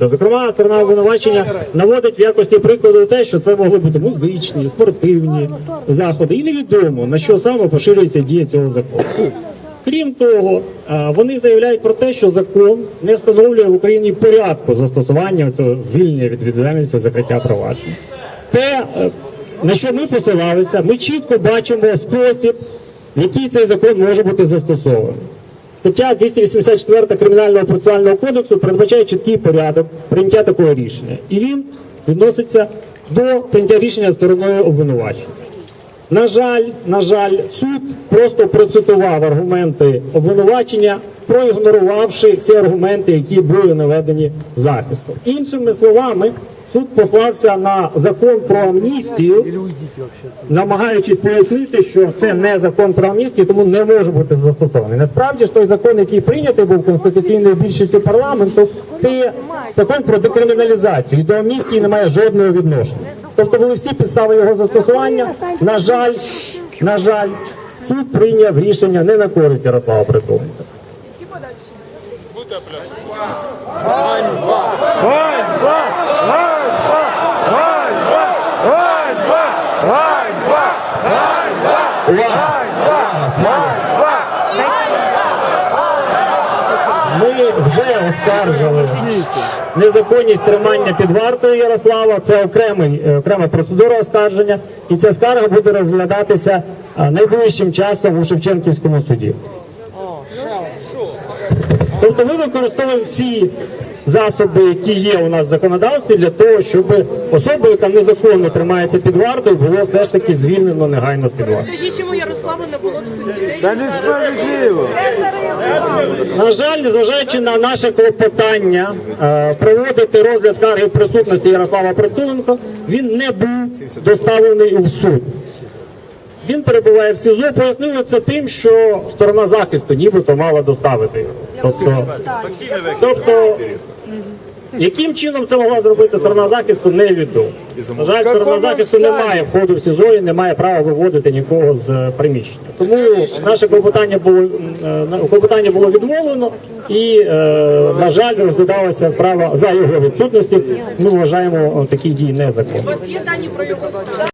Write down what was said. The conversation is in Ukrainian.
Зокрема, сторона обвинувачення наводить в якості прикладу те, що це могли бути музичні, спортивні заходи, і невідомо на що саме поширюється дія цього закону. Крім того, вони заявляють про те, що закон не встановлює в Україні порядку застосування звільнення від відповідальності закриття проваджень. Те, е, на що ми посилалися, ми чітко бачимо спосіб, в який цей закон може бути застосований. Стаття 284 Кримінального процесуального кодексу передбачає чіткий порядок прийняття такого рішення, і він відноситься до прийняття рішення стороною обвинувачення. На жаль, на жаль, суд просто процитував аргументи обвинувачення, проігнорувавши всі аргументи, які були наведені захистом. Іншими словами, суд послався на закон про амністію, намагаючись пояснити, що це не закон про амністію, тому не може бути застосований. Насправді ж той закон, який прийнятий був конституційною більшістю парламенту, це закон про декриміналізацію. І до амністії немає жодного відношення. Тобто були всі підстави його застосування. На жаль, на жаль, суд прийняв рішення не на користь Ярослава Притуленка. Ми вже оскаржили незаконність тримання під вартою Ярослава. Це окремий е, окрема процедура оскарження, і ця скарга буде розглядатися найближчим часом у Шевченківському суді. Тобто ми використовуємо всі засоби, які є у нас в законодавстві, для того, щоб особа, яка незаконно тримається під вартою, було все ж таки звільнено негайно з під варти. Скажіть, чому Ярослава не було в суді? Та несправедливо. На жаль, незважаючи на наше клопотання е, проводити розгляд скарги в присутності Ярослава Притуленко, він не був доставлений у суд. Він перебуває в СІЗО. Пояснили це тим, що сторона захисту нібито мала доставити його. Тобто, тобто яким чином це могла зробити сторона захисту, невідомо. На жаль, сторона захисту не має входу в СІЗО і не має права виводити нікого з е, приміщення. Тому наше клопотання було е, на- клопотання було відмовлено, і е, на жаль, розглядалася справа за його відсутності. Ми вважаємо такі дії незаконними.